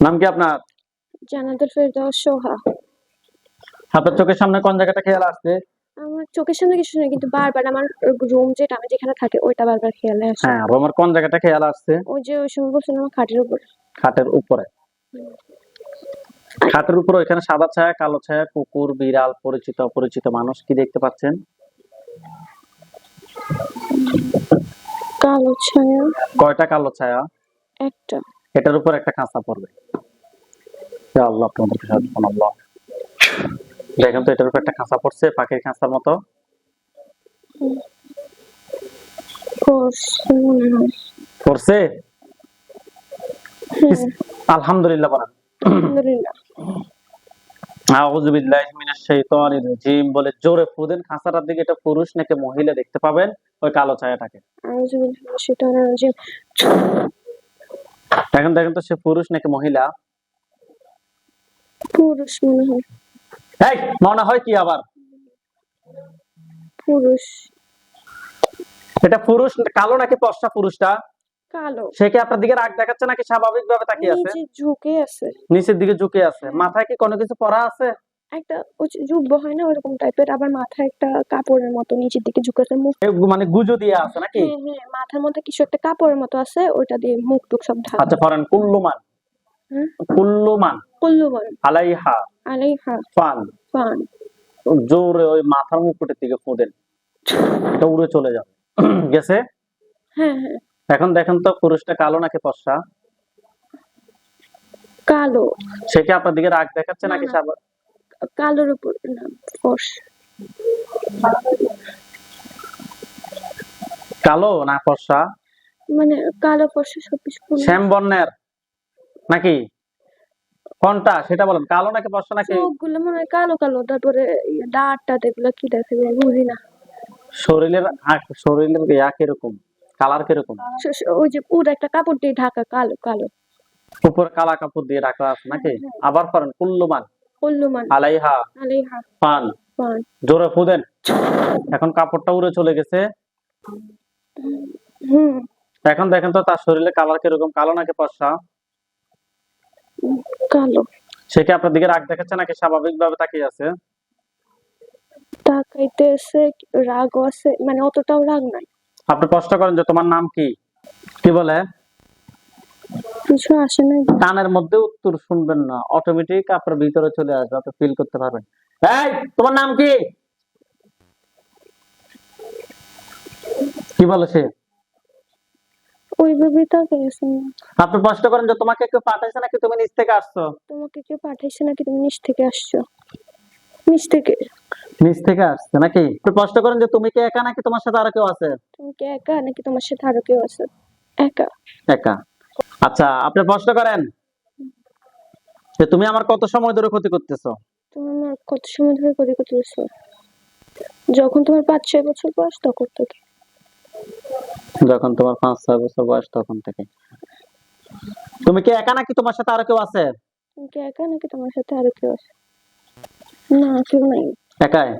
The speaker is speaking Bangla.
নাম কি আপনার? জানাতুল ফেরদাউস সোহা আপনার চোখের সামনে কোন জায়গাটা খেয়াল আসছে আমার চোখের সামনে কিছু নেই কিন্তু বারবার আমার রুম যেটা আমি যেখানে থাকি ওইটা বারবার খেয়ালে আসে। হ্যাঁ রোমার কোন জায়গাটা খেয়াল আসছে ওই যে ওই সময় বলছিলাম আমার খাটের উপর। খাটের উপরে। খাটের উপরে ওইখানে সাদা ছায়া কালো ছায়া কুকুর বিড়াল পরিচিত অপরিচিত মানুষ কি দেখতে পাচ্ছেন? কালো ছায়া। কয়টা কালো ছায়া? একটা। এটার উপর একটা কাঁচা পড়বে। ইয়া আল্লাহ তোমাদেরকে সাহায্য আল্লাহ। দেখেন তো এটার উপর একটা কাঁচা পড়ছে পাখির কাঁচার মতো। পড়ছে? হয়। আলহামদুলিল্লাহ বলেন আউযু বিল্লাহি মিনাশ শাইতানির রাজিম বলে জোরে ফুদেন খাঁচাটার দিকে এটা পুরুষ নাকি মহিলা দেখতে পাবেন ওই কালো ছায়াটাকে। আউযু বিল্লাহি মিনাশ শাইতানির রাজিম এখন দেখেন তো সে পুরুষ নাকি মহিলা। পুরুষ মনে হয়। এই মনে হয় কি আবার? পুরুষ। এটা পুরুষ কালো নাকি পশা পুরুষটা? কালো। সে কি আপনার দিকে রাগ দেখাচ্ছে নাকি তাকিয়ে আছে? নিচে ঝুঁকে আছে। নিচের দিকে ঝুঁকে আছে। মাথায় কি কোনো কিছু পরা আছে? একটা জুব্বো হয় না ওরকম টাইপের আবার মাথায় একটা কাপড়ের মতো নিচের দিকে ঝুঁকে আছে মুখ মানে গুজো দিয়ে আছে নাকি? হ্যাঁ হ্যাঁ মাথার মধ্যে কিছু একটা কাপড়ের মতো আছে ওইটা দিয়ে মুখ টুক সব ঢাকা। আচ্ছা ফরেন কুল্লুমান? কুল্লুমান। কুল্লুমান। আলাইহা। আলাইহা। ফান। ফান। জোরে ওই মাথার মুকুটের দিকে ফোদেন এটা উড়ে চলে যাবে গেছে? হ্যাঁ হ্যাঁ। এখন দেখেন তো পুরুষটা কালো নাকি পশা কালো। সে কি আপনার দিকে রাগ দেখাচ্ছে নাকি। স্বাভাবিক কালোর উপর না ফর্স। কালো না ফর্সা? মানে কালো ফর্সা সব কিছু শ্যাম বর্ণের নাকি? কোনটা? সেটা বলেন। কালো নাকি ফর্সা নাকি? চোখগুলো মনে হয় কালো কালো। তারপরে ইয়ে দাঁত এগুলো কি দেখা বুঝি না। শরীরের আক- শরীরের ইয়া কীরকম কালার কীরকম? ওই যে পুরো একটা কাপড় দিয়ে ঢাকা কালো কালো। উপরে কালা কাপড় দিয়ে রাখা আছে নাকি? আবার করেন কুল্লুমান। কুল্লুমান। আলাইহা। আলাইহা। পান। ফান জোরে ফুদেন এখন কাপড়টা উড়ে চলে গেছে। হুম। এখন দেখেন তো তার শরীরে কালার কীরকম? কালো নাকি ফর্সা কালো। সে কি আপনার দিকে রাগ দেখাচ্ছে নাকি স্বাভাবিক ভাবে তাকিয়ে আছে? তাকাইতেছে রাগও আছে মানে অতটাও রাগ নাই। আপনি প্রশ্ন করেন যে তোমার নাম কি? কি বলে? কিছু আসে নাই। কানের মধ্যে উত্তর শুনবেন না। অটোমেটিক আপনার ভিতরে চলে আসবে আপনি ফিল করতে পারবেন। এই তোমার নাম কি? কি বলে সে? ওইভাবে তাকাইছে না আপনি প্রশ্ন করেন যে তোমাকে কেউ পাঠাইছে নাকি? তুমি নিচ থেকে আসছো? তোমাকে কেউ পাঠাইছে নাকি? তুমি নিচ থেকে আসছো। নিচ থেকে। নিচ থেকে আসছে নাকি? আপনি প্রশ্ন করেন যে তুমি কি একা নাকি তোমার সাথে আরও কেউ আছে? তুমি কি একা নাকি তোমার সাথে আরও কেউ আছে? একা। একা। আচ্ছা আপনি প্রশ্ন করেন যে তুমি আমার কত সময় ধরে ক্ষতি করতেছো? তুমি আমার কত সময় ধরে ক্ষতি করতেছো? যখন তোমার পাঁচ ছয় বছর বয়স তখন থেকে। যখন তোমার পাঁচ ছয় বছর বয়স তখন থেকে। তুমি কি একা নাকি তোমার সাথে আরও কেউ আছে? তুমি কি একা নাকি তোমার সাথে আরও কেউ আছে? না কেউ নাই। একাই?